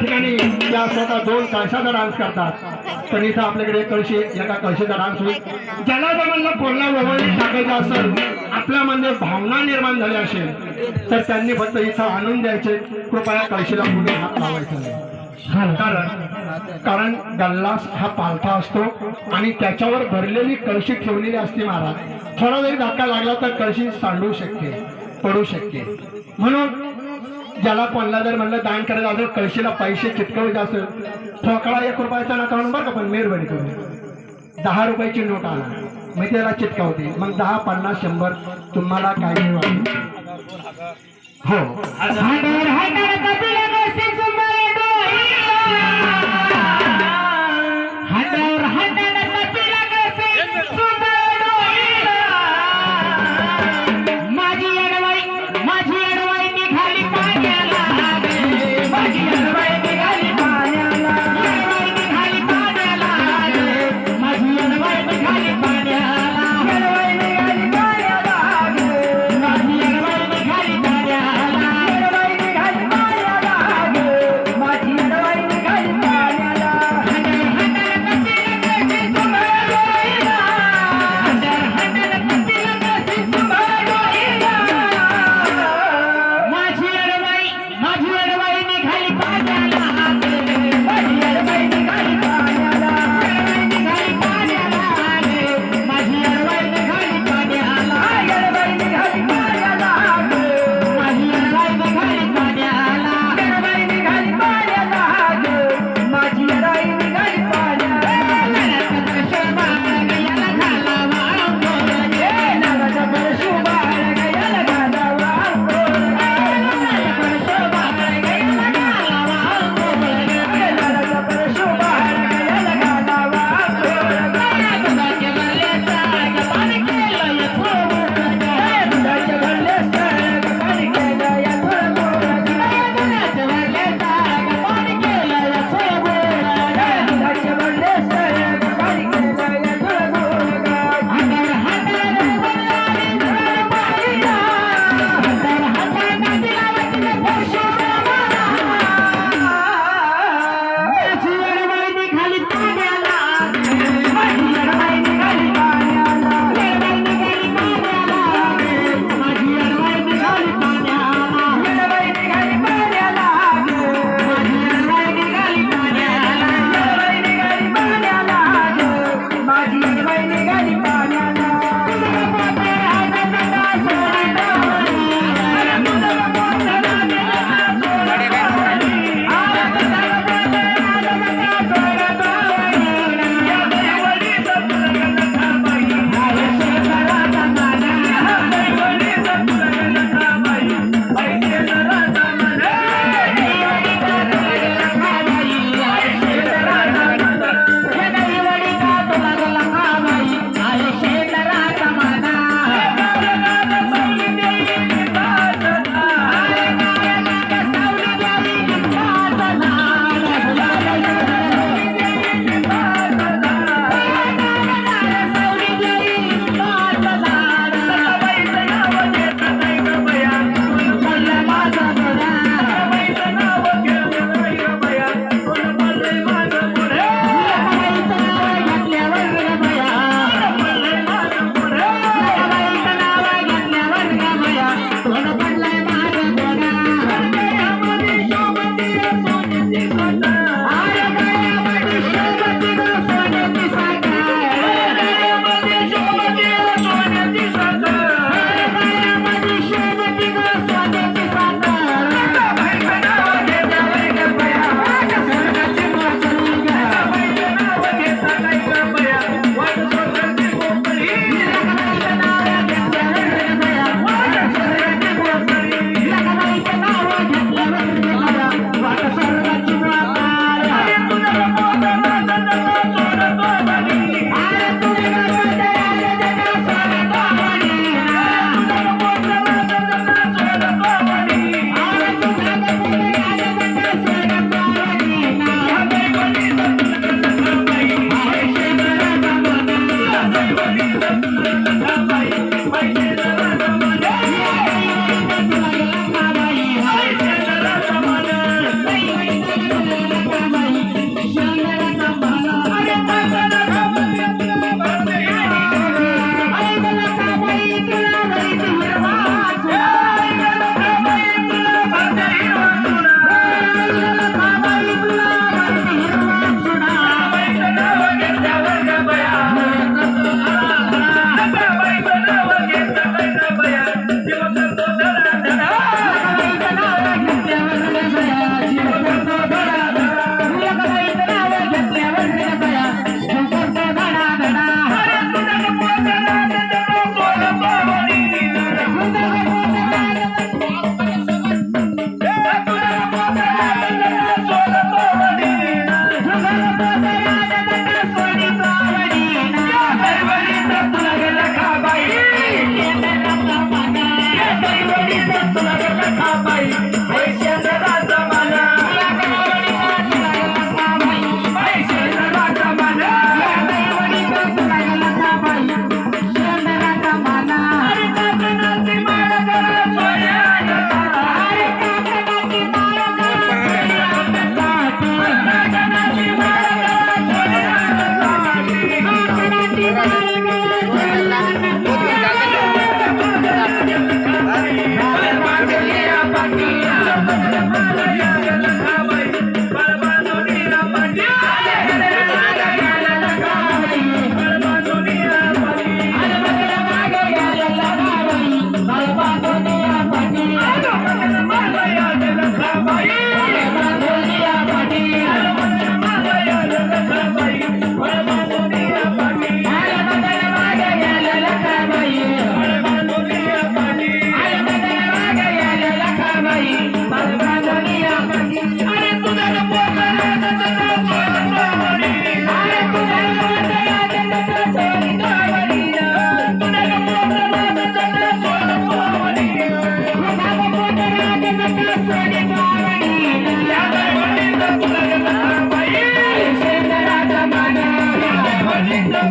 ठिकाणी त्या स्वतः दोन कळशाचा डान्स करतात. तर इथं आपल्याकडे कळशी एका कळशीचा डान्स होईल. ज्याला जर म्हणलं कोणला ववळी टाकायचं असेल आपल्यामध्ये भावना निर्माण झाली असेल तर त्यांनी फक्त इथं आणून द्यायचे. कृपया कळशीला पुढे हात लावायचा कारण कारण गल्लास हा पालथा असतो आणि त्याच्यावर भरलेली कळशी ठेवलेली असते महाराज. थोडा जरी धक्का लागला तर कळशी सांडू शकते पडू शकते म्हणून ज्याला कोणाला जर म्हणलं दान करायचं असेल कळशीला पैसे चिटकवायचे असेल ठोकळा एक रुपयाचा नका म्हणून बरं का पण मेहरबानी करून दहा रुपयाची नोट आला मग त्याला चिटकावते मग दहा पन्नास शंभर तुम्हाला काही हो वाटत हो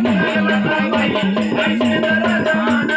Thank you.